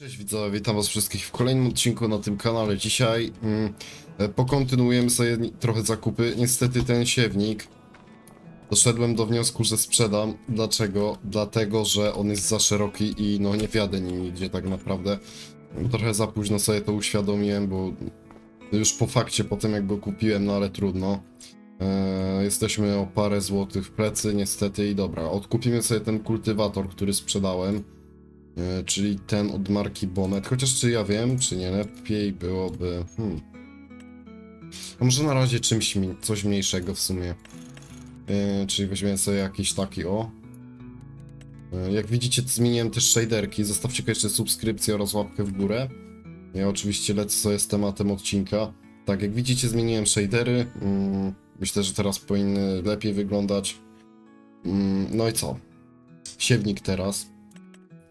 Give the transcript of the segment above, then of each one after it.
Cześć widzowie, witam was wszystkich w kolejnym odcinku na tym kanale. Dzisiaj mm, e, pokontynuujemy sobie trochę zakupy. Niestety ten siewnik doszedłem do wniosku, że sprzedam. Dlaczego? Dlatego, że on jest za szeroki i no nie wjadę nim nigdzie tak naprawdę. Trochę za późno sobie to uświadomiłem, bo już po fakcie, po tym jak go kupiłem, no ale trudno. E, jesteśmy o parę złotych w plecy niestety i dobra, odkupimy sobie ten kultywator, który sprzedałem. E, czyli ten od marki Bonnet. Chociaż czy ja wiem, czy nie lepiej byłoby. Hmm. A może na razie czymś coś mniejszego w sumie. E, czyli weźmiemy sobie jakiś taki o. E, jak widzicie, zmieniłem też shaderki. Zostawcie jeszcze subskrypcję oraz łapkę w górę. Ja oczywiście lecę sobie z tematem odcinka. Tak, jak widzicie, zmieniłem shadery. Mm, myślę, że teraz powinny lepiej wyglądać. Mm, no i co? Siewnik teraz.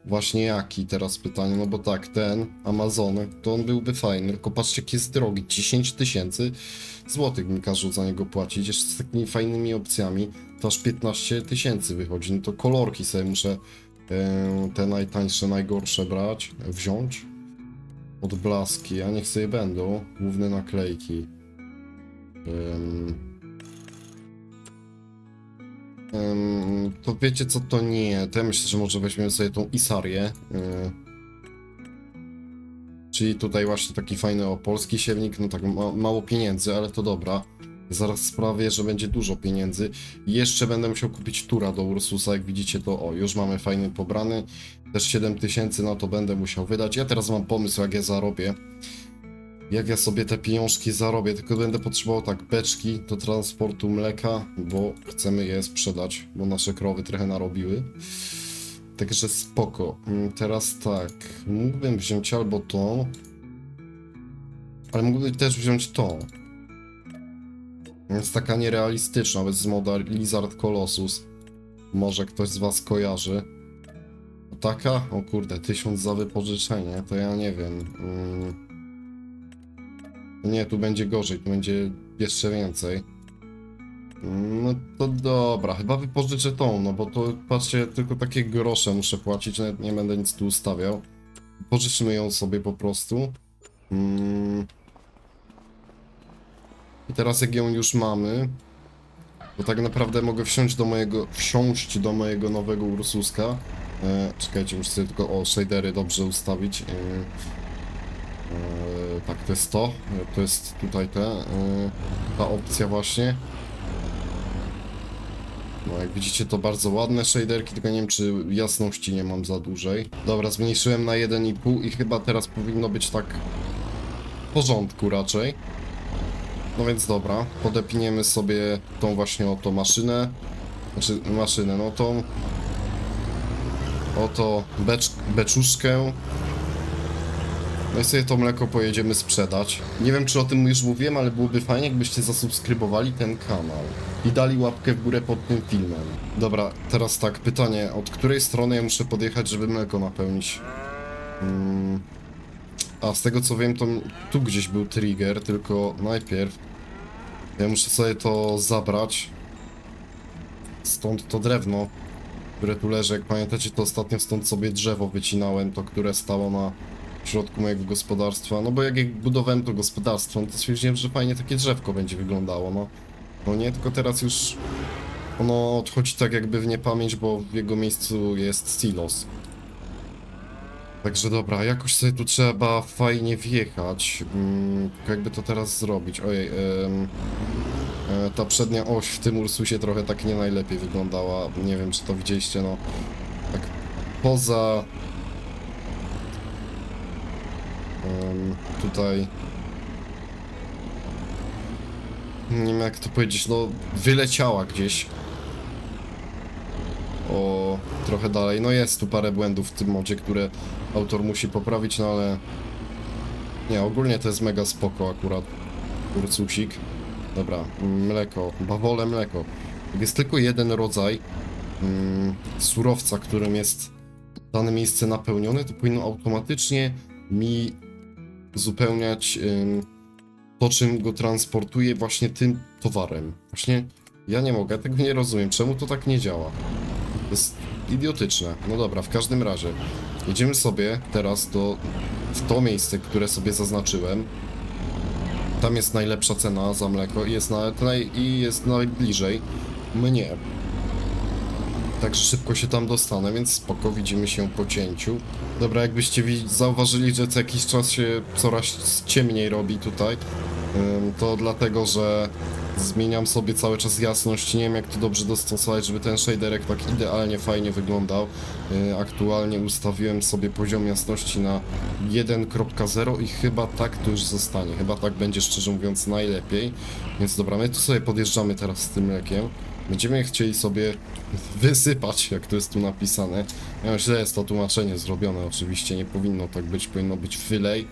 Właśnie jaki teraz pytanie, no bo tak, ten Amazon, to on byłby fajny, tylko patrzcie jaki jest drogi, 10 tysięcy złotych mi każą za niego płacić, jeszcze z takimi fajnymi opcjami, to aż 15 tysięcy wychodzi, no to kolorki sobie muszę e, te najtańsze, najgorsze brać, wziąć, odblaski, a niech sobie będą, główne naklejki. Em, To wiecie co, to nie. To ja myślę, że może weźmiemy sobie tą Isarię. y, Czyli tutaj właśnie taki fajny o polski siewnik, no tak ma, mało pieniędzy, ale to dobra. Zaraz sprawię, że będzie dużo pieniędzy. Jeszcze będę musiał kupić tura do Ursusa, jak widzicie to, o, już mamy fajny pobrany. Też 7000 na to będę musiał wydać. Ja teraz mam pomysł, jak ja zarobię. Jak ja sobie te pieniążki zarobię, tylko będę potrzebował tak beczki do transportu mleka, bo chcemy je sprzedać, bo nasze krowy trochę narobiły. Także spoko. Mm, Teraz tak, mógłbym wziąć albo tą, ale mógłbym też wziąć tą. Jest taka nierealistyczna, bez moda Lizard Colossus. Może ktoś z was kojarzy. Taka? O kurde, tysiąc za wypożyczenie, to ja nie wiem. Mm. Nie, tu będzie gorzej, tu będzie jeszcze więcej. No to dobra, chyba wypożyczę tą, no bo to patrzcie, tylko takie grosze muszę płacić, nawet nie będę nic tu ustawiał. Pożyczymy ją sobie po prostu. Mm. I teraz jak ją już mamy, to tak naprawdę mogę wsiąść do mojego, wsiąść do mojego nowego Ursuska. E, czekajcie, muszę sobie tylko o shadery dobrze ustawić. E, e, tak, to jest to. To jest tutaj te, e, ta opcja właśnie. No jak widzicie to bardzo ładne shaderki, tylko nie wiem czy jasności nie mam za dużej. Dobra, zmniejszyłem na 1,5 i chyba teraz powinno być tak w porządku raczej. No więc dobra, podepiniemy sobie tą właśnie oto maszynę. Znaczy maszynę, no tą oto becz, beczuszkę. No i sobie to mleko pojedziemy sprzedać. Nie wiem czy o tym już mówiłem, ale byłoby fajnie jakbyście zasubskrybowali ten kanał i dali łapkę w górę pod tym filmem. Dobra, teraz tak, pytanie, od której strony ja muszę podjechać, żeby mleko napełnić? Mm. A z tego co wiem, to tu gdzieś był trigger, tylko najpierw ja muszę sobie to zabrać. Stąd to drewno, które tu leży. Jak pamiętacie, to ostatnio stąd sobie drzewo wycinałem, to które stało na w środku mojego gospodarstwa. No bo jak, jak budowałem to gospodarstwo, no to stwierdziłem, że fajnie takie drzewko będzie wyglądało, no. No nie, tylko teraz już ono odchodzi tak jakby w niepamięć, bo w jego miejscu jest silos. Także dobra, jakoś sobie tu trzeba fajnie wjechać. Mm, tylko jakby to teraz zrobić? Ojej, em, e, ta przednia oś w tym Ursusie trochę tak nie najlepiej wyglądała. Nie wiem, czy to widzieliście, no. Tak poza... tutaj... Nie wiem jak to powiedzieć, no wyleciała gdzieś. O, trochę dalej. No jest tu parę błędów w tym modzie, które autor musi poprawić, no ale... Nie, ogólnie to jest mega spoko akurat. Ursusik. Dobra, mleko, bawole mleko. Jest tylko jeden rodzaj mm, surowca, którym jest dane miejsce napełnione, to powinno automatycznie mi uzupełniać to, czym go transportuję właśnie tym towarem. Właśnie ja nie mogę, tego nie rozumiem. Czemu to tak nie działa? To jest idiotyczne. No dobra, w każdym razie. Jedziemy sobie teraz do... w to miejsce, które sobie zaznaczyłem. Tam jest najlepsza cena za mleko i jest, na, i jest najbliżej mnie. Także szybko się tam dostanę, więc spoko, widzimy się po cięciu. Dobra, jakbyście zauważyli, że co jakiś czas się coraz ciemniej robi tutaj, to dlatego, że zmieniam sobie cały czas jasność. Nie wiem jak to dobrze dostosować, żeby ten shaderek tak idealnie fajnie wyglądał. Yy, Aktualnie ustawiłem sobie poziom jasności na 1.0 i chyba tak to już zostanie. Chyba tak będzie szczerze mówiąc najlepiej. Więc dobra, my tu sobie podjeżdżamy teraz z tym mlekiem. Będziemy chcieli sobie wysypać, jak to jest tu napisane. Ja źle jest to tłumaczenie zrobione, oczywiście nie powinno tak być, powinno być wylej.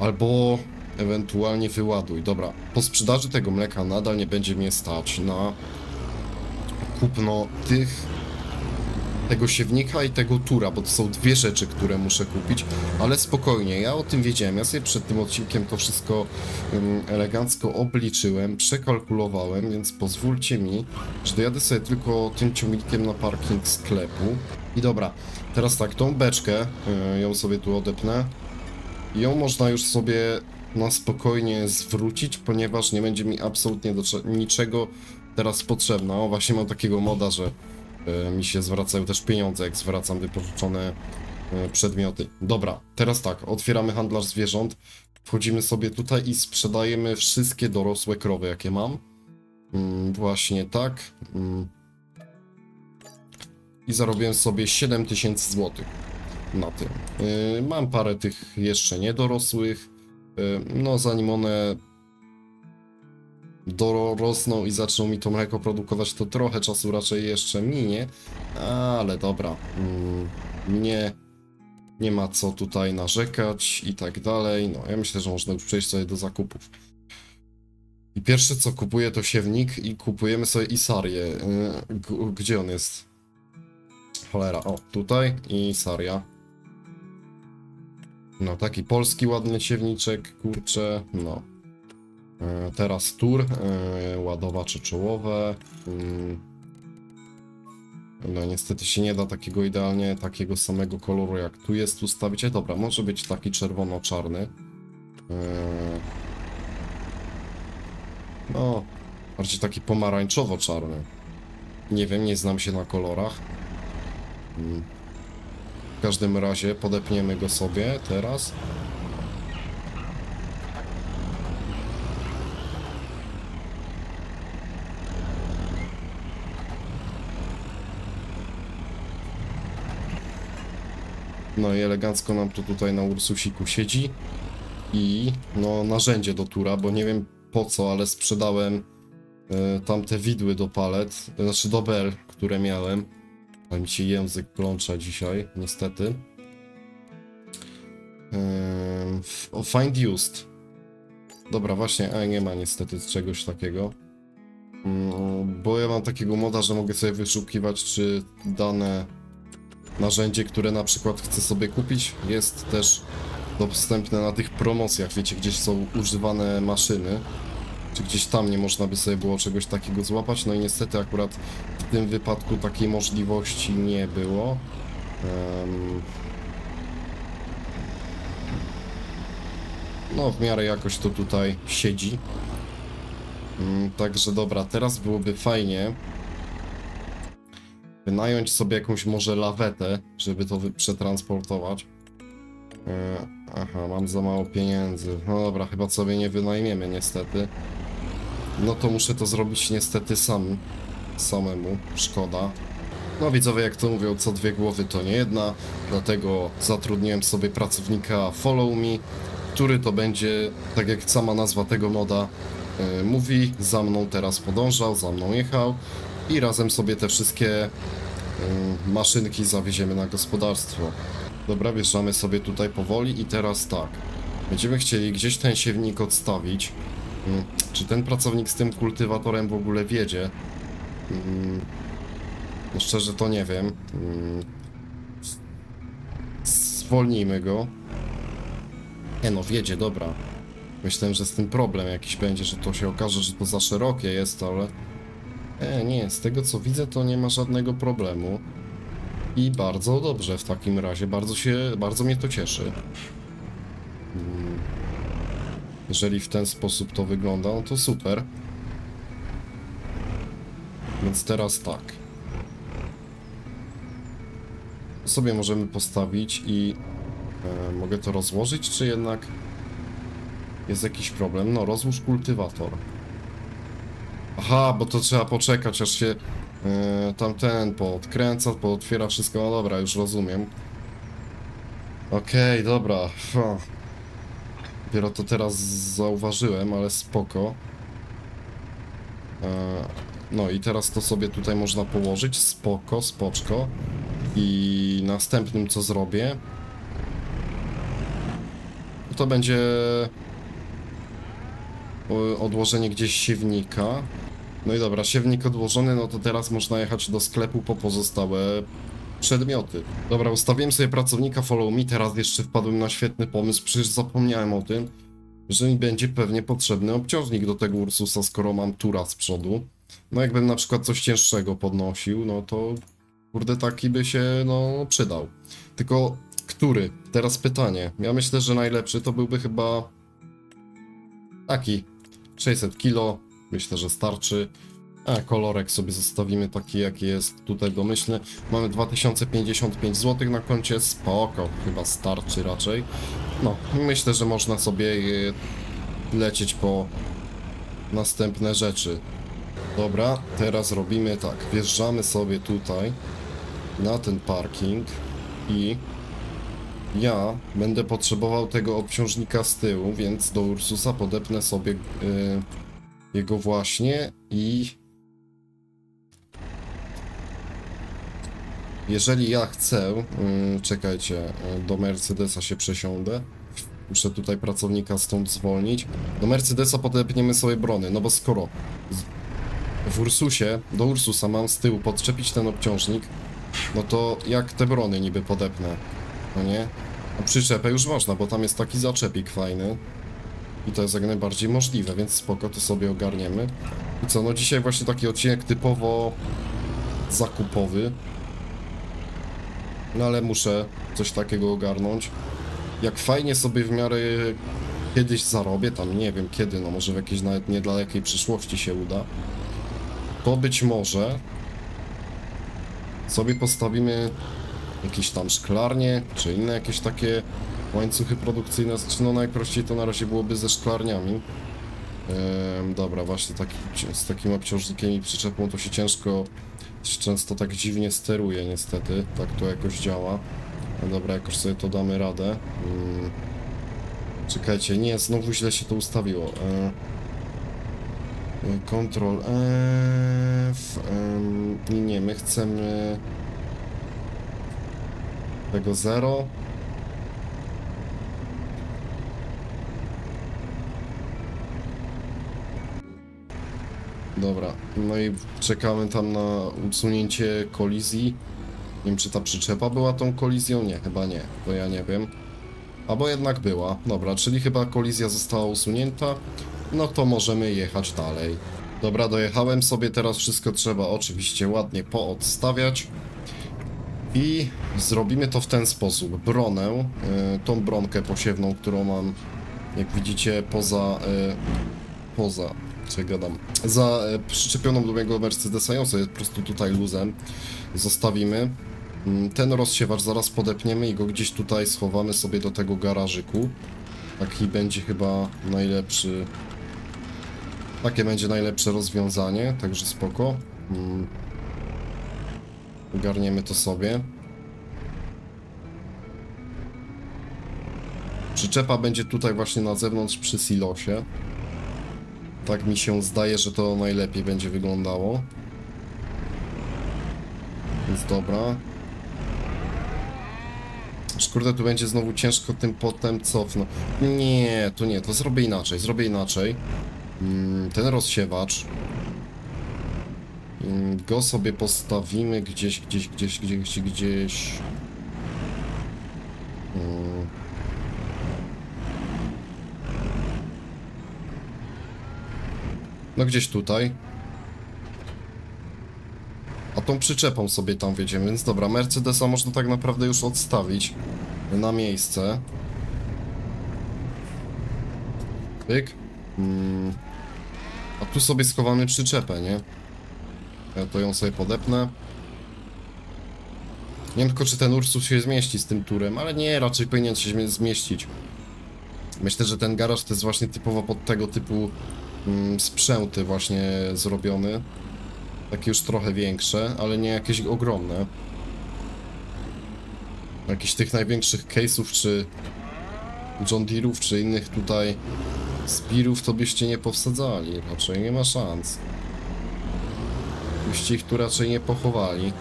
Albo ewentualnie wyładuj. Dobra, po sprzedaży tego mleka nadal nie będzie mnie stać na kupno tych tego siewnika i tego tura, bo to są dwie rzeczy, które muszę kupić, ale spokojnie, ja o tym wiedziałem, ja sobie przed tym odcinkiem to wszystko um, elegancko obliczyłem, przekalkulowałem, więc pozwólcie mi, że dojadę sobie tylko tym ciągnikiem na parking sklepu. I dobra, teraz tak, tą beczkę, y, ją sobie tu odepnę, ją można już sobie na spokojnie zwrócić, ponieważ nie będzie mi absolutnie do cze- niczego teraz potrzebna. O, właśnie mam takiego moda, że mi się zwracają też pieniądze, jak zwracam wypożyczone e, przedmioty. Dobra, teraz tak, otwieramy handlarz zwierząt, wchodzimy sobie tutaj i sprzedajemy wszystkie dorosłe krowy, jakie mam. Mm, właśnie tak. Mm. I zarobiłem sobie 7000 zł na tym. Yy, mam parę tych jeszcze niedorosłych. No, zanim one dorosną i zaczną mi to mleko produkować, to trochę czasu raczej jeszcze minie, ale dobra. Mm, nie, nie ma co tutaj narzekać i tak dalej. No, ja myślę, że można już przejść sobie do zakupów. I pierwsze co kupuję to siewnik i kupujemy sobie Isarię. G- gdzie on jest? Cholera, o, tutaj i Saria. No, taki polski ładny siewniczek, kurczę, no. E, teraz tur, e, ładowacze czołowe. Mm. No niestety się nie da takiego idealnie, takiego samego koloru jak tu jest ustawić. Dobra, może być taki czerwono-czarny. E, No, bardziej taki pomarańczowo-czarny. Nie wiem, nie znam się na kolorach. Mm. W każdym razie podepniemy go sobie teraz. No i elegancko nam to tutaj na Ursusiku siedzi. I no narzędzie do tura, bo nie wiem po co, ale sprzedałem e, tamte widły do palet, znaczy do bel, które miałem. Ale mi się język plącza dzisiaj, niestety. O, find used. Dobra, właśnie, a nie ma niestety czegoś takiego. Mm, Bo ja mam takiego moda, że mogę sobie wyszukiwać, czy dane narzędzie, które na przykład chcę sobie kupić, jest też dostępne na tych promocjach, wiecie, gdzieś są używane maszyny, czy gdzieś tam nie można by sobie było czegoś takiego złapać, no i niestety akurat w tym wypadku takiej możliwości nie było. Em, No, w miarę jakoś to tutaj siedzi. Mm, Także dobra, teraz byłoby fajnie wynająć sobie jakąś może lawetę, żeby to przetransportować. E, Aha, mam za mało pieniędzy. No dobra, chyba sobie nie wynajmiemy niestety. No to muszę to zrobić niestety sam. Samemu. Szkoda. No widzowie, jak to mówią, co dwie głowy to nie jedna, dlatego zatrudniłem sobie pracownika Follow Me, który to będzie, tak jak sama nazwa tego moda e, mówi, za mną teraz podążał, za mną jechał i razem sobie te wszystkie e, maszynki zawieziemy na gospodarstwo. Dobra, wjeżdżamy sobie tutaj powoli i teraz tak. Będziemy chcieli gdzieś ten siewnik odstawić. Mm, Czy ten pracownik z tym kultywatorem w ogóle wiedzie? Mm, No szczerze to nie wiem. Mm, Zwolnijmy go. Nie no, wiedzie, dobra. Myślałem, że z tym problem jakiś będzie, że to się okaże, że to za szerokie jest, ale... E, nie, z tego co widzę to nie ma żadnego problemu. I bardzo dobrze w takim razie, bardzo się, bardzo mnie to cieszy. Mm. Jeżeli w ten sposób to wygląda, no to super. Więc teraz tak. Sobie możemy postawić i e, mogę to rozłożyć, czy jednak jest jakiś problem? No, rozłóż kultywator. Aha, bo to trzeba poczekać, aż się e, tamten poodkręca, pootwiera wszystko. No dobra, już rozumiem. Okej, dobra. Fu. Dopiero to teraz zauważyłem, ale spoko. E, no i teraz to sobie tutaj można położyć. Spoko, spoczko. I następnym co zrobię, to będzie o- odłożenie gdzieś siewnika. No i dobra, siewnik odłożony, no to teraz można jechać do sklepu po pozostałe przedmioty. Dobra, ustawiłem sobie pracownika Follow Me, teraz jeszcze wpadłem na świetny pomysł, przecież zapomniałem o tym, że mi będzie pewnie potrzebny obciążnik do tego Ursusa, skoro mam tura z przodu. No jakbym na przykład coś cięższego podnosił, no to kurde taki by się no przydał. Tylko który? Teraz pytanie. Ja myślę, że najlepszy to byłby chyba taki 600 kilo. Myślę, że starczy. A kolorek sobie zostawimy taki jaki jest tutaj domyślny. Mamy 2055 zł na koncie, spoko, chyba starczy raczej. No, myślę, że można sobie e, lecieć po następne rzeczy. Dobra, teraz robimy tak. Wjeżdżamy sobie tutaj na ten parking i ja będę potrzebował tego obciążnika z tyłu, więc do Ursusa podepnę sobie y, jego właśnie i jeżeli ja chcę, y, czekajcie, do Mercedesa się przesiądę. Muszę tutaj pracownika stąd zwolnić. Do Mercedesa podepniemy sobie brony, no bo skoro w Ursusie, do Ursusa mam z tyłu podczepić ten obciążnik, no to jak te brony niby podepnę? No nie? A przyczepę już można, bo tam jest taki zaczepik fajny. I to jest jak najbardziej możliwe, więc spoko, to sobie ogarniemy. I co, no dzisiaj właśnie taki odcinek typowo zakupowy. No ale muszę coś takiego ogarnąć. Jak fajnie sobie w miarę kiedyś zarobię, tam nie wiem kiedy, no może w jakiejś nawet niedalekiej przyszłości się uda, to być może sobie postawimy jakieś tam szklarnie, czy inne jakieś takie łańcuchy produkcyjne. Znaczy, no najprościej to na razie byłoby ze szklarniami. Ehm, dobra, właśnie taki, z takim obciążnikiem i przyczepą to się ciężko, często tak dziwnie steruje niestety, tak to jakoś działa. No dobra, jakoś sobie to damy radę. Mm. Czekajcie, nie, znowu źle się to ustawiło. E, e, Ctrl F. em, Nie, nie, my chcemy tego 0. Dobra, no i czekamy tam na usunięcie kolizji. Nie wiem, czy ta przyczepa była tą kolizją? Nie, chyba nie, to ja nie wiem. Albo jednak była. Dobra, czyli chyba kolizja została usunięta. No to możemy jechać dalej. Dobra, dojechałem sobie, teraz wszystko trzeba oczywiście ładnie poodstawiać. I zrobimy to w ten sposób. Bronę, y, tą bronkę posiewną, którą mam, jak widzicie, poza... y, poza... Co ja gadam? Za y, przyczepioną do mojego Mercedesa, ją sobie po prostu tutaj luzem zostawimy. Mm, Ten rozsiewacz zaraz podepniemy i go gdzieś tutaj schowamy sobie do tego garażyku. Taki będzie chyba najlepszy... Takie będzie najlepsze rozwiązanie, także spoko. Mm. Ogarniemy to sobie. Przyczepa będzie tutaj właśnie na zewnątrz przy silosie. Tak mi się zdaje, że to najlepiej będzie wyglądało. Więc dobra. Aż Kurde, tu będzie znowu ciężko tym potem cofnąć. Nie, to nie, to zrobię inaczej, zrobię inaczej. Mm, Ten rozsiewacz. Go sobie postawimy gdzieś, gdzieś, gdzieś, gdzieś, gdzieś, gdzieś. No gdzieś tutaj. A tą przyczepą sobie tam wjedziemy, więc dobra, Mercedesa można tak naprawdę już odstawić na miejsce. Pyk. Mm. A tu sobie schowamy przyczepę, nie? Ja to ją sobie podepnę. Nie wiem tylko, czy ten Ursus się zmieści z tym turem, ale nie, raczej powinien się zmie- zmieścić. Myślę, że ten garaż to jest właśnie typowo pod tego typu sprzęty właśnie zrobiony. Takie już trochę większe, ale nie jakieś ogromne. Jakichś tych największych case'ów, czy John Deere'ów, czy innych tutaj Spirów to byście nie powsadzali. Raczej nie ma szans. Byście ich tu raczej nie pochowali.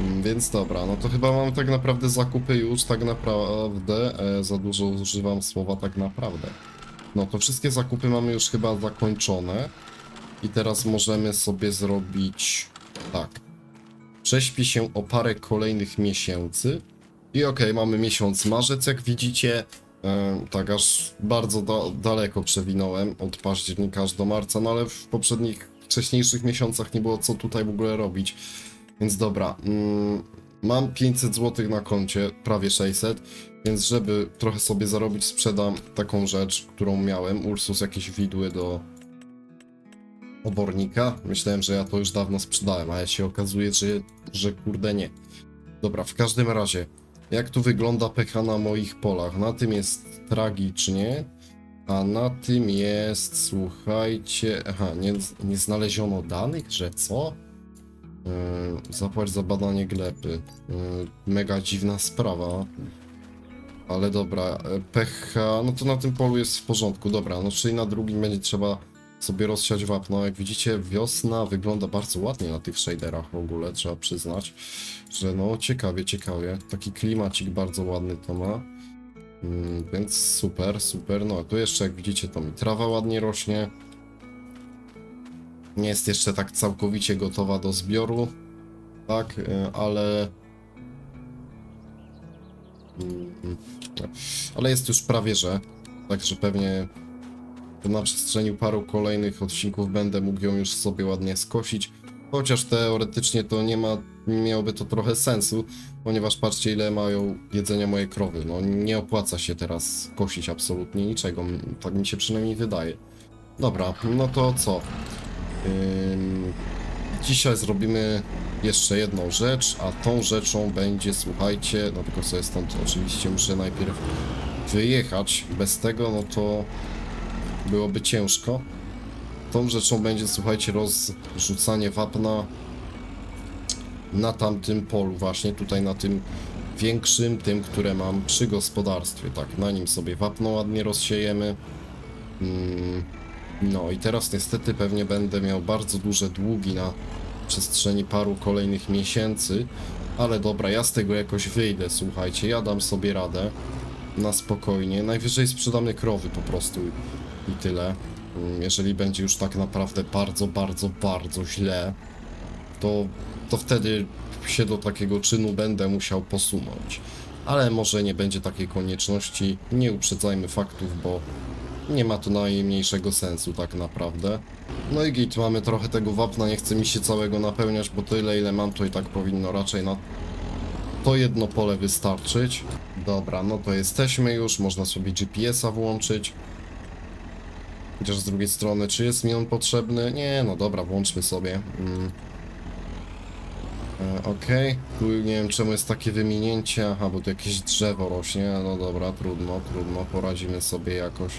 Mm, Więc dobra, no to chyba mam tak naprawdę zakupy już, tak naprawdę, e, za dużo używam słowa tak naprawdę. No to wszystkie zakupy mamy już chyba zakończone. I teraz możemy sobie zrobić tak. Prześpi się o parę kolejnych miesięcy. I okej, mamy miesiąc marzec, jak widzicie. E, tak, aż bardzo da daleko przewinąłem od października aż do marca, no ale w poprzednich, wcześniejszych miesiącach nie było co tutaj w ogóle robić. Więc dobra, mm, mam 500 zł na koncie, prawie 600, więc żeby trochę sobie zarobić, sprzedam taką rzecz, którą miałem. Ursus jakieś widły do obornika. Myślałem, że ja to już dawno sprzedałem, ale się okazuje, że, że kurde nie. Dobra, w każdym razie, jak tu wygląda pH na moich polach? Na tym jest tragicznie, a na tym jest, słuchajcie, aha, nie, nie znaleziono danych, że co? Yy, zapłać za badanie gleby. Yy, mega dziwna sprawa. Ale dobra, e, pH, no to na tym polu jest w porządku, dobra, no czyli na drugim będzie trzeba sobie rozsiać wapno. Jak widzicie, wiosna wygląda bardzo ładnie na tych shaderach w ogóle, trzeba przyznać, że no ciekawie, ciekawie. Taki klimacik bardzo ładny to ma. Mm, więc super, super. No tu jeszcze jak widzicie, to mi trawa ładnie rośnie. Nie jest jeszcze tak całkowicie gotowa do zbioru, tak, y, ale... Mm, Ale jest już prawie że, także pewnie na przestrzeni paru kolejnych odcinków będę mógł ją już sobie ładnie skosić. Chociaż teoretycznie to nie ma, miałoby to trochę sensu, ponieważ patrzcie ile mają jedzenia moje krowy. No nie opłaca się teraz kosić absolutnie niczego, tak mi się przynajmniej wydaje. Dobra, no to co? Ym, dzisiaj zrobimy jeszcze jedną rzecz, a tą rzeczą będzie, słuchajcie, no tylko sobie stąd oczywiście muszę najpierw wyjechać. Bez tego, no to byłoby ciężko. Tą rzeczą będzie, słuchajcie, rozrzucanie wapna na tamtym polu, właśnie tutaj na tym większym, tym, które mam przy gospodarstwie. Tak, na nim sobie wapno ładnie rozsiejemy. Mm, no i teraz niestety pewnie będę miał bardzo duże długi na przestrzeni paru kolejnych miesięcy, ale dobra, ja z tego jakoś wyjdę, słuchajcie, ja dam sobie radę na spokojnie. Najwyżej sprzedamy krowy po prostu i tyle. Mm, Jeżeli będzie już tak naprawdę bardzo, bardzo, bardzo źle, to, to wtedy się do takiego czynu będę musiał posunąć. Ale może nie będzie takiej konieczności. Nie uprzedzajmy faktów, bo nie ma to najmniejszego sensu tak naprawdę. No i git, mamy trochę tego wapna, nie chce mi się całego napełniać, bo tyle ile mam to i tak powinno raczej na to jedno pole wystarczyć. Dobra, no to jesteśmy już, można sobie GPS-a włączyć. Chociaż z drugiej strony, czy jest mi on potrzebny? Nie, no dobra, włączmy sobie. Mm. E, Okej, tu nie wiem czemu jest takie wyminięcie, aha, bo tu jakieś drzewo rośnie, no dobra, trudno, trudno, poradzimy sobie jakoś.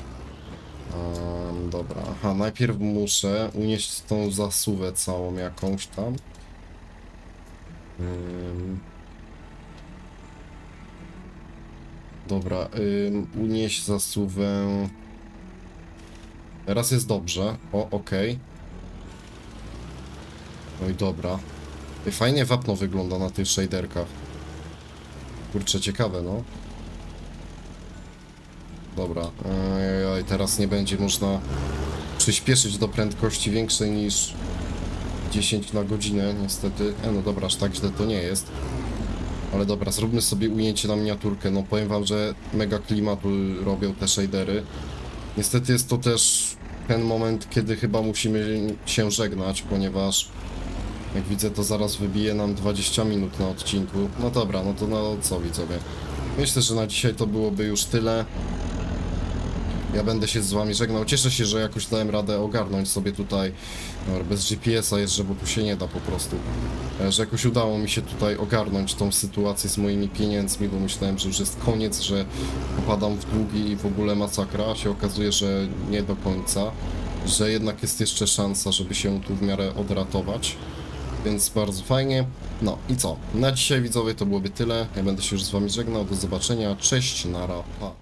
Em, dobra, aha, najpierw muszę unieść tą zasuwę całą jakąś tam. Ym. Dobra, ym, unieść zasuwę. Teraz jest dobrze. O, okej. No i dobra. Fajnie wapno wygląda na tych shaderkach. Kurczę, ciekawe, no. Dobra. Ej, teraz nie będzie można przyspieszyć do prędkości większej niż 10 na godzinę, niestety. E, no dobra, aż tak źle to nie jest. Ale dobra, zróbmy sobie ujęcie na miniaturkę. No powiem wam, że mega klimatu robią te shadery. Niestety jest to też ten moment, kiedy chyba musimy się żegnać, ponieważ Jak widzę, to zaraz wybije nam 20 minut na odcinku. No dobra, no to no co widzowie. Myślę, że na dzisiaj to byłoby już tyle. Ja będę się z wami żegnał. Cieszę się, że jakoś dałem radę ogarnąć sobie tutaj. Dobra, bez GPS-a jest, że bo tu się nie da po prostu. E, Że jakoś udało mi się tutaj ogarnąć tą sytuację z moimi pieniędzmi, bo myślałem, że już jest koniec, że popadam w długi i w ogóle masakra. A się okazuje, że nie do końca. Że jednak jest jeszcze szansa, żeby się tu w miarę odratować. Więc bardzo fajnie. No i co? Na dzisiaj widzowie to byłoby tyle. Ja będę się już z wami żegnał. Do zobaczenia. Cześć, nara, pa.